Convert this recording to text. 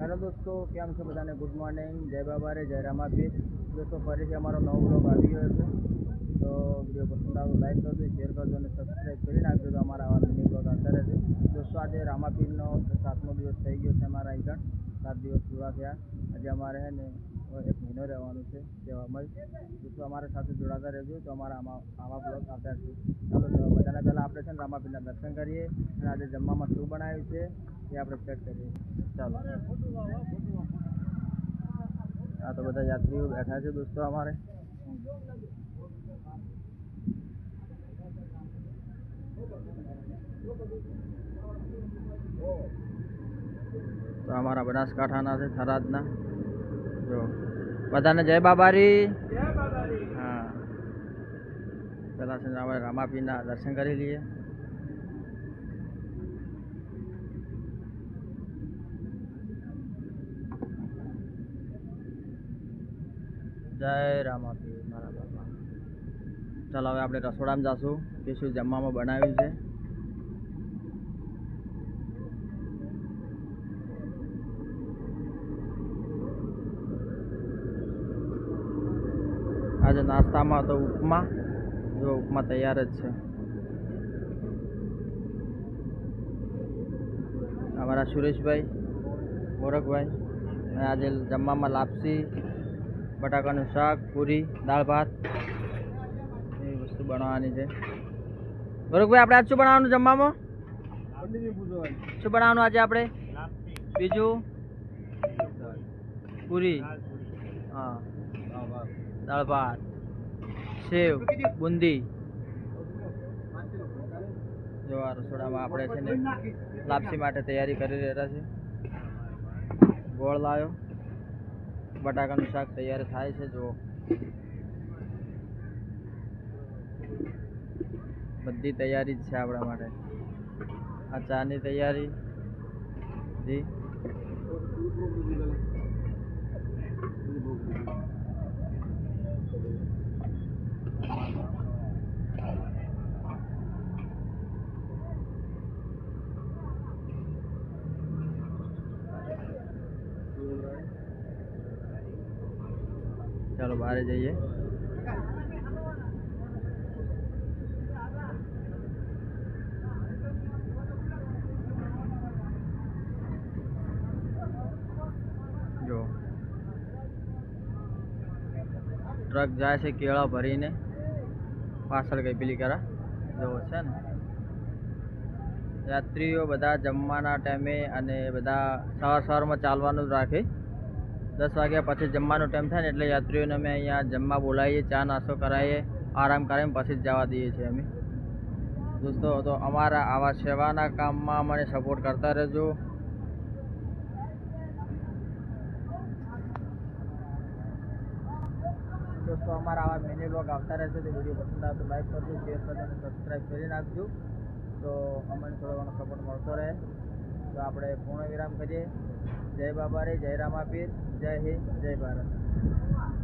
Hello દોસ્તો, કેમ છો બધાને? ગુડ મોર્નિંગ જય બાબા રે જય રામાપીર. દોસ્તો, ફરીથી અમારો નવો બ્લોગ આવી ગયો છે. તો વીડિયો પસંદ આવે લાઈક કરજો શેર કરજો અને સબસ્ક્રાઈબ કરી નાખજો તો અમારા આવા મિની બ્લોગ આવતા રહેશે. દોસ્તો સાતમો દિવસ થઈ ગયો છે અમારા અહીં સાત દિવસ પૂરા થયા. આજે અમારે છે ને એક મહિનો રહેવાનું છે તહેવારમાં જ દોસ્તો અમારા સાથે જોડાતા રહેજો તો અમારા આમાં આવા બ્લોગ આવતા છે ચાલો બધાને પહેલાં આપણે છે ને રામાપીરના દર્શન કરીએ અને આજે જમવામાં શું બનાવ્યું છે એ આપણે ચેક કરીએ. ચાલો. આ તો બધા યાત્રીઓ બેઠા છે દોસ્તો અમારે. તો અમારા બનાસકાંઠાના છે થરાદના. જો. બધાને જય બાબારી. હા. પેલા છે આપણે રામાપીરના દર્શન કરી લઈએ. જય રામાપી મારા બાપા. ચાલો હવે આપણે રસોડામાં જઈશું કે શું જમવામાં બનાવ્યું છે. આજે નાસ્તામાં તો ઉપમા. જો ઉપમા તૈયાર જ છે. અમારા સુરેશભાઈ ગોરખભાઈ અને આજે જમવામાં લાપસી બટાકાનું શાક પૂરી દાળ ભાત એ વસ્તુ બનાવવાની છે. ગોરખભાઈ આપણે આજ શું બનાવવાનું જમવામાં? શું બનાવવાનું આજે આપણે? બીજું? પૂરી. હા. દાળ ભાત સેવ, બુંદી. જો આ રસોડામાં આપણે છે ને લાપસી માટે તૈયારી કરી રહ્યા છે ગોળ લાવ્યો. બટાકાનું શાક તૈયાર થાય છે જો બધી તૈયારી જ છે આપણા માટે. આ ચાની તૈયારી. જી. चलो बाहर जाइए। ટ્રક જાય છે કેળા ભરીને. પાછળ ગઈ પેલી કરા. જવો છે ને. યાત્રીઓ બધા જમવાના ટાઈમે અને બધા સવાર સવારમાં ચાલવાનું જ રાખે. દસ વાગ્યા પછી જમવાનો ટાઈમ થાય ને એટલે યાત્રીઓને અમે અહીંયા જમવા બોલાવીએ, ચા નાસ્તો કરાવીએ, આરામ કરાવીને પછી જ જવા દઈએ છીએ અમે. દોસ્તો, તો અમારા આવા સેવાના કામમાં અમને સપોર્ટ કરતા રહેજો. દોસ્તો, અમારા આવા મિની બ્લોગ આવતા રહેશે, તો વીડિયો પસંદ આવે તો લાઈક કરજો શેર કરજો અને સબસ્ક્રાઈબ કરી નાખજો. તો અમને થોડો ઘણો સપોર્ટ મળતો રહે. તો આપણે પૂર્ણ વિરામ કરીએ. જય બાબા રે, જય રામાપીર, જય હિન્દ, જય ભારત.